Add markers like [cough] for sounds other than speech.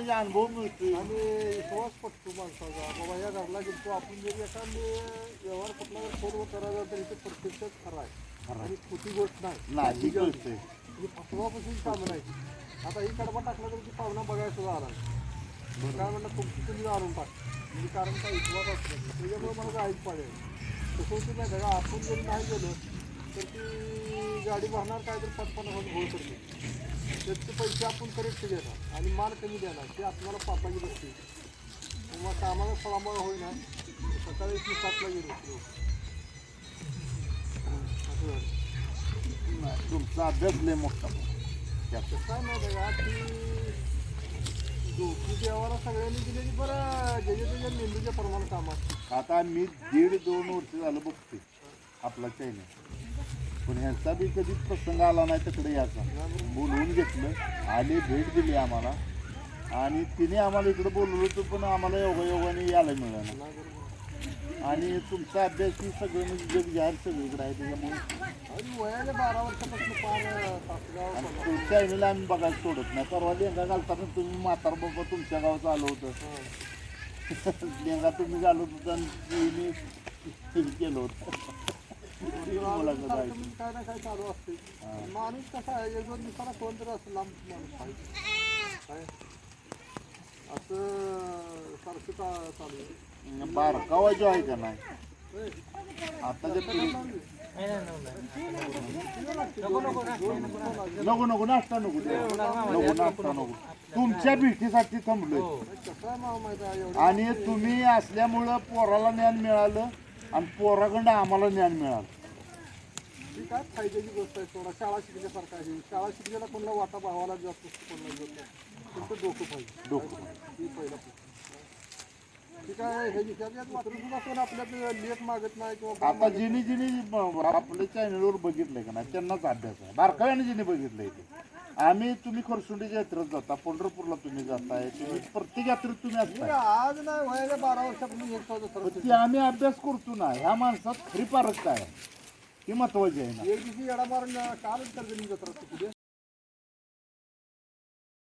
म्हणजे अनुभव मिळतोय. आणि विश्वास पटतो माणसाचा. बाबा या घरला गेलो आपण जरी एखादी व्यवहार कुठला जर फोनवर करायचा तर इथे प्रत्यक्षात खरा आहे. आणि खोटी गोष्ट नाही. नाही ही कळतंय ही फसवापासून कामं नाही. आता ही कडबा टाकला तर ती पाहुणा बघायला सुद्धा आला. काय म्हणलं तुमची तुम्ही आणून टाक. म्हणजे कारण काय विश्वास असलं त्याच्यामुळे मला जायच पाडेल तसं होतं नाही का? आपण जरी नाही गेलो तर ती गाडी भरणार काय तर पन्नास हजार होऊ करते त्याचे पैसे आपण करेक्ट देणार आणि माल कमी देणार. ते आपल्याला पापाची बसते मग कामाला फळामुळे होईना. सकाळी ती सातला गेलो असं तुमचा अभ्यास लय मोठा. त्यात. काय नाही बघा ती डोकी देवाला सगळ्यांनी दिलेली बरं ज्याच्या त्याच्या मेंदूच्या प्रमाण कामात. आता मी दीड दोन वर्ष झालं बघतोय आपला चॅनल पण ह्यांचा बी कधी प्रसंग आला नाही तिकडे याचा बोलवून घेतलं. आले भेट दिली आम्हाला. आणि तिने आम्हाला इकडे बोलवलं होतं पण आम्हाला योगायोगाने यायला मिळालं आणि तुमचा अभ्यास ही सगळं म्हणजे जग जाहीर सगळीकडे आहे त्याच्यामुळे. बारा वर्षापासून. तुमच्या आईला आम्ही बघायला सोडत नाही. परवा लेंगा घालताना तुम्ही म्हातार बाबा तुमच्या गावात आलं होतं. [laughs] लेंगा तुम्ही घालत होता आणि केलं होतं. काय ना काय चालू असते माणूस कसा आहे एक दोन दिवसाला कोणतरी असं लांब माणूस काय असं सारखं चा- चालू आहे बारकावा जो आहे का नाही? आता आताच्या पिढी नको नको नको नाश्ता नको नको नाश्ता नको. तुमच्या भेटीसाठी थांबलोय. कसं माहिती आहे आणि तुम्ही असल्यामुळं पोराला ज्ञान मिळालं. आणि पोराकडं आम्हाला ज्ञान मिळालं. ही काय फायद्याची गोष्ट आहे थोडा शाळा शिकण्यासारखा आहे. शाळा शिकण्याला कोणाला वाटा भावाला जास्त कोणाला जात नाही. तुमचं डोकं पाहिजे. डोकं ही पहिला. ठीक आहे हे त्याच्यात मात्र सुद्धा कोण आपल्यात लेट मागत नाही किंवा आता जिनी जिनी आपल्या चॅनलवर बघितलंय का नाही त्यांनाच अभ्यास आहे. बारकाव्याने जिने बघितलंय ते. आम्ही तुम्ही खरसुंडीच्या यात्रेत जाता पंढरपूरला तुम्ही जाताय तुम्ही प्रत्येक यात्रेत तुम्ही असताय आज नाही वयाच्या बारा सरस्वती ते आम्ही अभ्यास करतो ना ह्या माणसात खरी पारख काय? आहे ही महत्वाची आहे ना. एक दिवशी येडा मारून कालच कर्जनी जत्रा होती पुढे